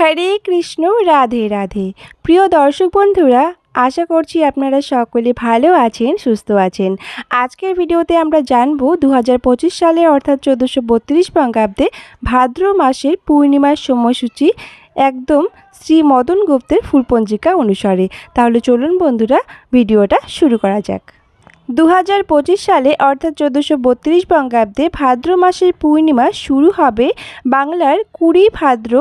হরে কৃষ্ণ, রাধে রাধে। প্রিয় দর্শক বন্ধুরা, আশা করছি আপনারা সকলে ভালো আছেন, সুস্থ আছেন। আজকের ভিডিওতে আমরা জানব দু সালে অর্থাৎ চোদ্দোশো বত্রিশ বঙ্গাব্দে ভাদ্র মাসের পূর্ণিমার সময়সূচি একদম শ্রী মদন গুপ্তের ফুলপঞ্জিকা অনুসারে। তাহলে চলুন বন্ধুরা, ভিডিওটা শুরু করা যাক। দু হাজার পঁচিশ সালে অর্থাৎ চোদ্দোশো বত্রিশ বঙ্গাব্দে ভাদ্র মাসের পূর্ণিমা শুরু হবে বাংলার কুড়ি ভাদ্র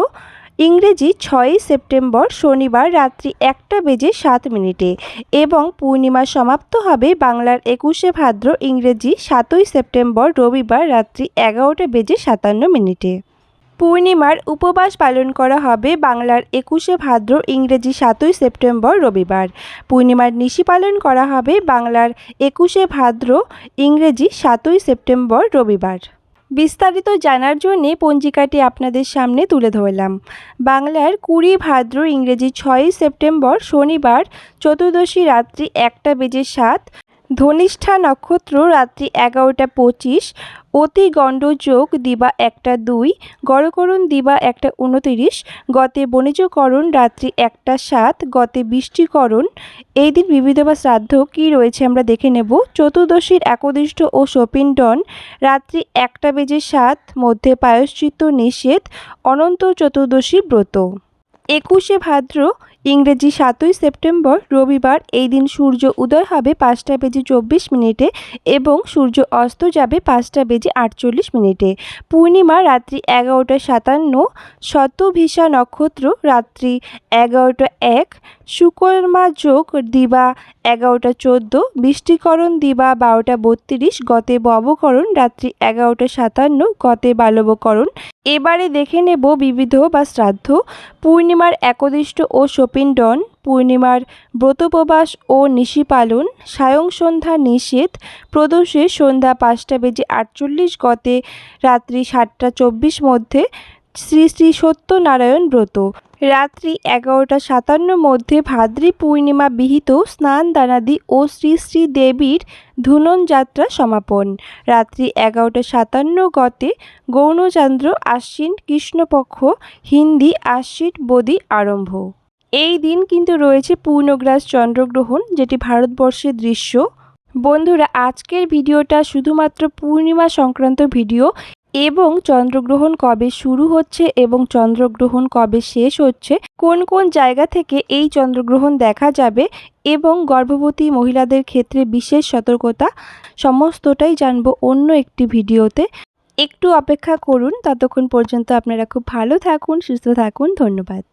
ইংরেজি ছয়ই সেপ্টেম্বর শনিবার রাত্রি একটা বেজে সাত মিনিটে এবং পূর্ণিমা সমাপ্ত হবে বাংলার একুশে ভাদ্র ইংরেজি সাতই সেপ্টেম্বর রবিবার রাত্রি এগারোটা বেজে সাতান্ন মিনিটে। পূর্ণিমার উপবাস পালন করা হবে বাংলার একুশে ভাদ্র ইংরেজি সাতই সেপ্টেম্বর রবিবার। পূর্ণিমার নিশি পালন করা হবে বাংলার একুশে ভাদ্র ইংরেজি সাতই সেপ্টেম্বর রবিবার। বিস্তারিত জানার জন্যে পঞ্জিকাটি আপনাদের সামনে তুলে ধরলাম। বাংলার কুড়ি ভাদ্র ইংরেজি ছয়ই সেপ্টেম্বর শনিবার চতুর্দশী রাত্রি একটা বেজে সাত ধনিষ্ঠা নক্ষত্র রাত্রি এগারোটা পঁচিশ, অতি গণ্ডযোগ দিবা একটা দুই, গড়করণ দিবা একটা উনতিরিশ, গতে বণিজকরণ রাত্রি একটা সাত, গতে বৃষ্টিকরণ। এই দিন বিবিধ বা শ্রাদ্ধ কী রয়েছে আমরা দেখে নেব। চতুর্দশীর একদিষ্ট ও সপিণ্ডন রাত্রি একটা বেজে সাত, মধ্যে পায়শ্চিত্ত নিষেধ, অনন্ত চতুর্দশী ব্রত। একুশে ভাদ্র, ইংরেজি সাতই সেপ্টেম্বর, রবিবার এই দিন সূর্য উদয় হবে পাঁচটা বেজে চব্বিশ মিনিটে এবং সূর্য অস্ত যাবে পাঁচটা বেজে আটচল্লিশ মিনিটে। পূর্ণিমা রাত্রি এগারোটা সাতান্ন, শতভিসা নক্ষত্র রাত্রি এগারোটা এক সুকর্মা যোগ দিবা এগারোটা চোদ্দ, বৃষ্টিকরণ দিবা বারোটা বত্রিশ, গতে ববকরণ, রাত্রি এগারোটা সাতান্ন, গতে বালবকরণ। এবারে দেখে নেব বিবিধ বা শ্রাদ্ধ। পূর্ণিমার একদিষ্ট ও সপিণ্ডন পূর্ণিমার ব্রতোপবাস ও নিশি পালন, সায়ং সন্ধ্যা নিষেধ, প্রদোষে সন্ধ্যা পাঁচটা বেজে আটচল্লিশ, গতে রাত্রি সাতটা চব্বিশ মধ্যে শ্রী শ্রী সত্যনারায়ণ ব্রত। রাত্রি এগারোটা সাতান্ন মধ্যে ভাদ্রী পূর্ণিমা বিহিত স্নান দানাদি ও শ্রী শ্রী দেবীর ধুনন যাত্রা সমাপন। রাত্রি এগারোটা সাতান্ন গতে গৌণচন্দ্র আশ্বিন কৃষ্ণপক্ষ হিন্দি আশ্বিন বদি আরম্ভ। এই দিন কিন্তু রয়েছে পূর্ণগ্রাস চন্দ্রগ্রহণ, যেটি ভারতবর্ষের দৃশ্য। বন্ধুরা, আজকের ভিডিওটা শুধুমাত্র পূর্ণিমা সংক্রান্ত ভিডিও এবং চন্দ্রগ্রহণ কবে শুরু হচ্ছে এবং চন্দ্রগ্রহণ কবে শেষ হচ্ছে, কোন কোন জায়গা থেকে এই চন্দ্রগ্রহণ দেখা যাবে এবং গর্ভবতী মহিলাদের ক্ষেত্রে বিশেষ সতর্কতা, সমস্তটাই জানব অন্য একটি ভিডিওতে। একটু অপেক্ষা করুন, ততক্ষণ পর্যন্ত আপনারা খুব ভালো থাকুন, সুস্থ থাকুন, ধন্যবাদ।